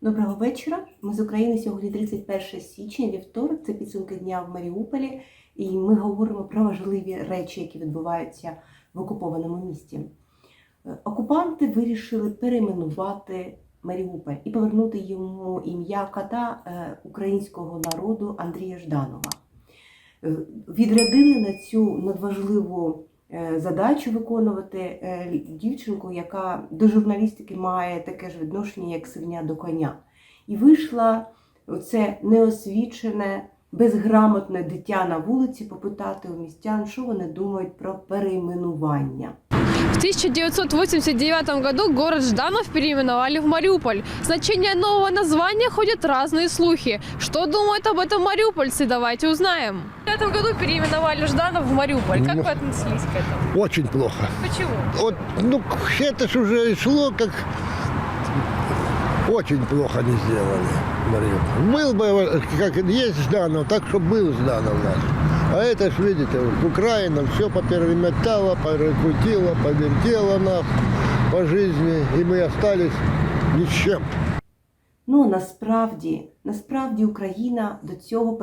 Доброго вечора. Ми з України сьогодні 31 січня, вівторок. Це підсумки дня в Маріуполі, і ми говоримо про важливі речі, які відбуваються в окупованому місті. Е, Окупанти вирішили перейменувати Маріуполь і повернути йому ім'я кота е, українського народу Андрія Жданова. Е, Відрядили на цю надважливу задачу виконувати е, дівчинку, яка до журналістики має таке ж відношення, як свиня до коня. І вийшла оце неосвічене, безграмотне дитя на вулиці попитати у містян, що вони думають про перейменування. В 1989 году город Жданов переименовали в Мариуполь. Значение нового названия ходят разные слухи. Что думают об этом мариупольцы, давайте узнаем. В этом году переименовали Жданов в Мариуполь. Как Ну. вы относились к этому? Очень плохо. Почему? Вот, ну, это ж уже шло как... Очень плохо не сделали. Мариуполь. Был бы, как есть Жданов, так, чтобы был Жданов наш. А это ж, видите, вот Украина все попереметала, перекрутила, повертела нас по жизни, и мы остались ни с чем. Ну насправді, насправді Україна до цього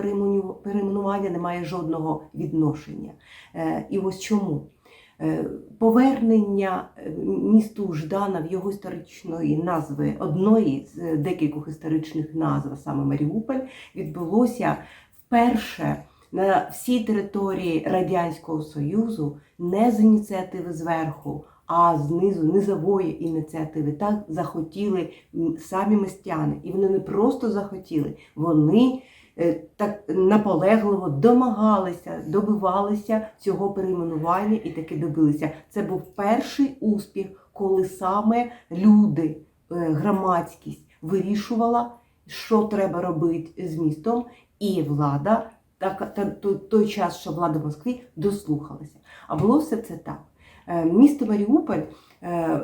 перейменування не має жодного відношення. Е, І ось чому. Е, Повернення е, місту Ждана в його історичної назви, одної з декількох історичних назв, саме Маріуполь, відбулося вперше на всій території Радянського Союзу не з ініціативи зверху, а знизу низової ініціативи. Так захотіли самі містяни. І вони не просто захотіли, вони е, так наполегливо домагалися, добивалися цього перейменування і таки добилися. Це був перший успіх, коли саме люди, е, громадськість вирішувала, що треба робити з містом, і влада. Так, та, той, час, що влада Москві дослухалася. А було все це так. Е, Місто Маріуполь е,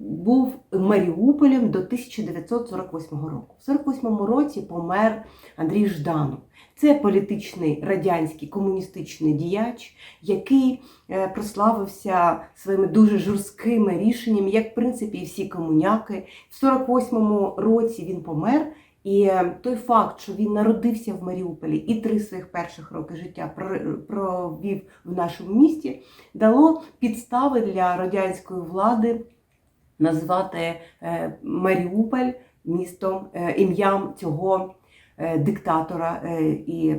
був Маріуполем до 1948 року. В 48 році помер Андрій Жданов. Це політичний радянський комуністичний діяч, який е, прославився своїми дуже жорсткими рішеннями, як в принципі і всі комуняки. В 48 році він помер. І е, той факт, що він народився в Маріуполі і три своїх перших роки життя про- провів в нашому місті, дало підстави для радянської влади назвати е, Маріуполь містом е, ім'ям цього диктатора і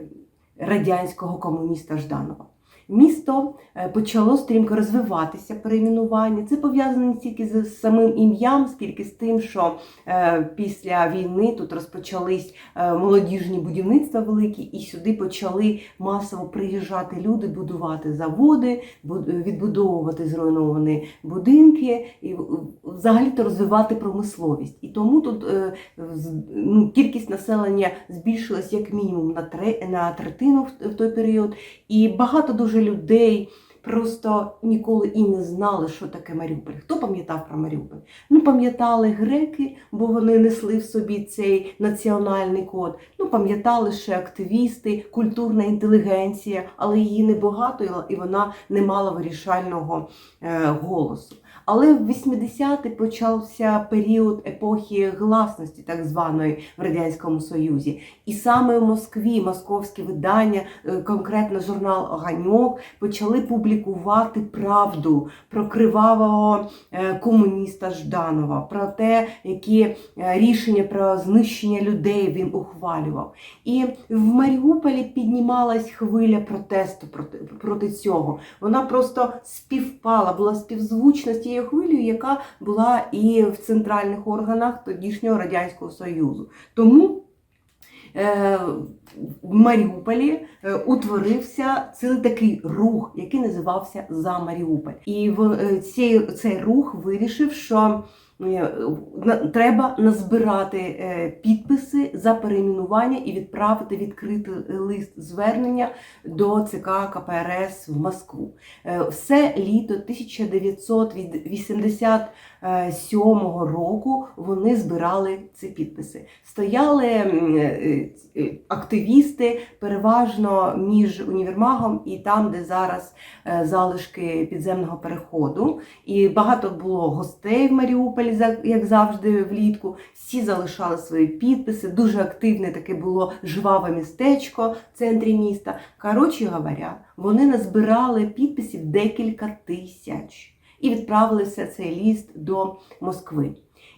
радянського комуніста Жданова. Місто е, почало стрімко розвиватися перейменування. Це пов'язано не стільки з самим ім'ям, скільки з тим, що е, після війни тут розпочались е, молодіжні будівництва великі, і сюди почали масово приїжджати люди, будувати заводи, відбудовувати зруйновані будинки і взагалі-то розвивати промисловість. І тому тут ну, кількість населення збільшилась як мінімум на, тре, третину в той період. І багато дуже людей просто ніколи і не знали, що таке Маріуполь. Хто пам'ятав про Маріуполь? Ну, пам'ятали греки, бо вони несли в собі цей національний код. Ну, пам'ятали ще активісти, культурна інтелігенція, але її небагато, і вона не мала вирішального е, голосу. Але в 80-ті почався період епохи гласності, так званої в Радянському Союзі. І саме в Москві московські видання, е, конкретно журнал Оганьок, почали публікувати правду про кривавого е, комуніста Жданова, про те, які е, рішення про знищення людей він ухвалював. І в Маріуполі піднімалась хвиля протесту проти, проти цього. Вона просто співпала, була співзвучна з тією хвилею, яка була і в центральних органах тодішнього Радянського Союзу. Тому е, в Маріуполі е, утворився цілий такий рух, який називався За Маріуполь. І е, цей, рух вирішив, що треба назбирати е, підписи за перейменування і відправити відкритий лист звернення до ЦК КПРС в Москву. Е, Все літо 1987 року вони збирали ці підписи. Стояли е, е, активісти переважно між універмагом і там, де зараз е, залишки підземного переходу. І багато було гостей в Маріуполі. Маріуполь, за- як завжди, влітку. Всі залишали свої підписи. Дуже активне таке було жваве містечко в центрі міста. Коротше говоря, вони назбирали підписів декілька тисяч і відправили все цей ліст до Москви.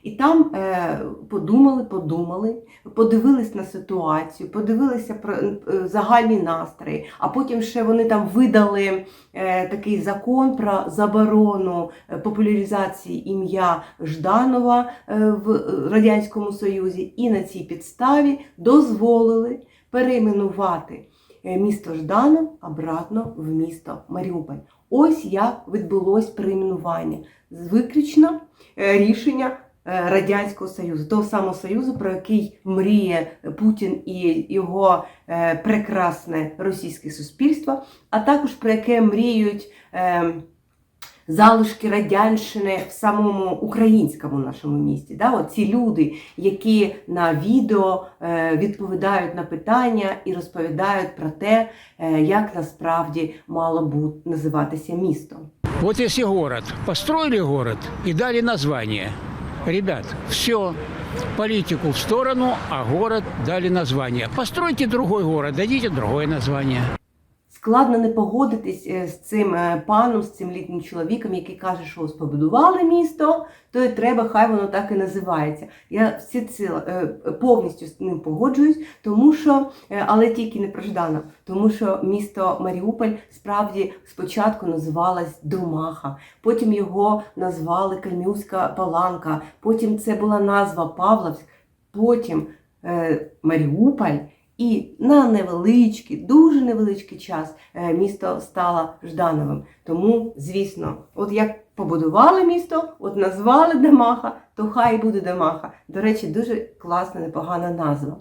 І там е, подумали, подумали, подивились на ситуацію, подивилися про е, загальні настрої, а потім ще вони там видали е, такий закон про заборону популяризації ім'я Жданова в Радянському Союзі, і на цій підставі дозволили перейменувати місто Жданов обратно в місто Маріуполь. Ось як відбулось перейменування. Виключно рішення Радянського Союзу, того самого Союзу, про який мріє Путін і його е, прекрасне російське суспільство, а також про яке мріють е, залишки радянщини в самому українському нашому місті. Да? От люди, які на відео е, відповідають на питання і розповідають про те, е, як насправді мало бути називатися місто. Вот если город, построили город и дали название. Ребят, все, политику в сторону, а город дали название. Постройте другой город, дадите другое название. Складно не погодитись е, з цим е, паном, з цим літнім чоловіком, який каже, що ось побудували місто, то і треба, хай воно так і називається. Я всі ці е, повністю з ним погоджуюсь, тому що, але тільки не про Жданов, тому що місто Маріуполь справді спочатку називалось Домаха, потім його назвали Кальмівська Паланка, потім це була назва Павловськ, потім Маріуполь. І на невеличкий, дуже невеличкий час е, місто стало Ждановим. Тому, звісно, от як побудували місто, от назвали Дамаха, то хай буде Дамаха. До речі, дуже класна, непогана назва.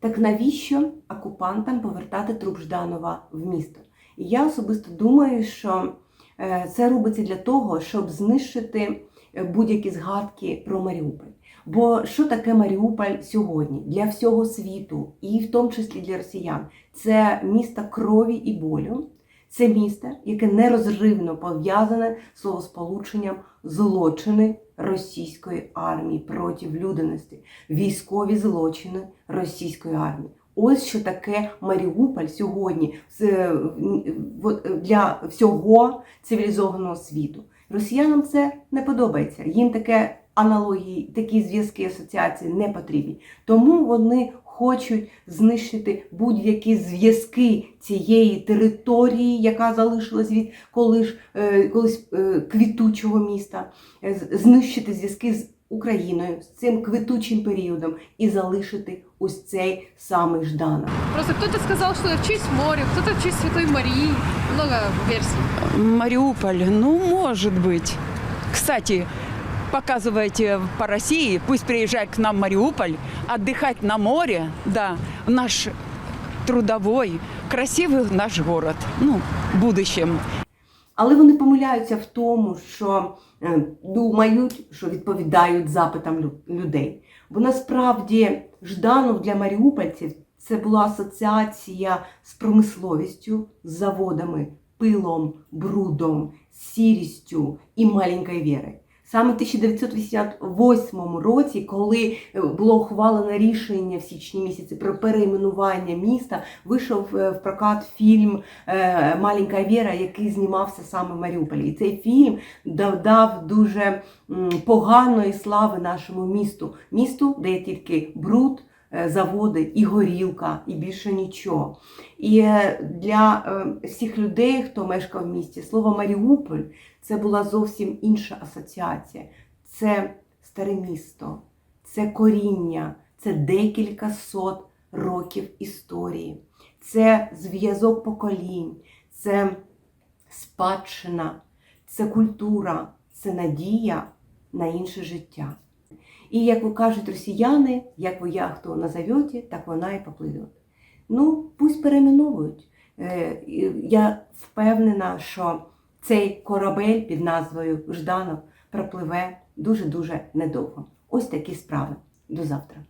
Так навіщо окупантам повертати труп Жданова в місто? І я особисто думаю, що е, це робиться для того, щоб знищити е, будь-які згадки про Маріуполь. Бо що таке Маріуполь сьогодні для всього світу, і в тому числі для росіян? Це місто крові і болю. Це місто, яке нерозривно пов'язане з словосполученням злочини російської армії проти людяності, військові злочини російської армії. Ось що таке Маріуполь сьогодні в- для всього цивілізованого світу. Росіянам це не подобається. Їм таке аналогії, такі зв'язки асоціації не потрібні. Тому вони хочуть знищити будь-які зв'язки цієї території, яка залишилась від колиш, е, колись е, квітучого міста, е, знищити зв'язки з Україною з цим квітучим періодом і залишити ось цей самий Жданов. Просто кто-то сказал, что в честь моря, кто-то в честь Святой Марии. Много версий. Мариуполь, ну, может быть. Кстати, показывайте по России, пусть приезжает к нам в Мариуполь, отдыхать на море, да, в наш трудовой, красивый наш город, ну, в будущем. Але вони помиляються в тому, що е, думають, що відповідають запитам лю- людей. Бо насправді Жданов для маріупольців це була асоціація з промисловістю, з заводами, пилом, брудом, сірістю і маленькою вірою. Саме в 1988 році, коли е, було ухвалено рішення в січні місяці про перейменування міста, вийшов е, в прокат фільм е, Маленька Віра, який знімався саме в Маріуполі. І цей фільм додав дуже поганої слави нашому місту. Місту, де є тільки бруд, заводи і горілка, і більше нічого. І е, для е, всіх людей, хто мешкав в місті, слово Маріуполь це була зовсім інша асоціація. Це старе місто, це коріння, це декілька сот років історії, це зв'язок поколінь, це спадщина, це культура, це надія на інше життя. І як кажуть росіяни, як ви яхту назовете, так вона і попливе. Ну, пусть перейменовують. Е, Я впевнена, що цей корабель під назвою Жданов пропливе дуже-дуже недовго. Ось такі справи. До завтра.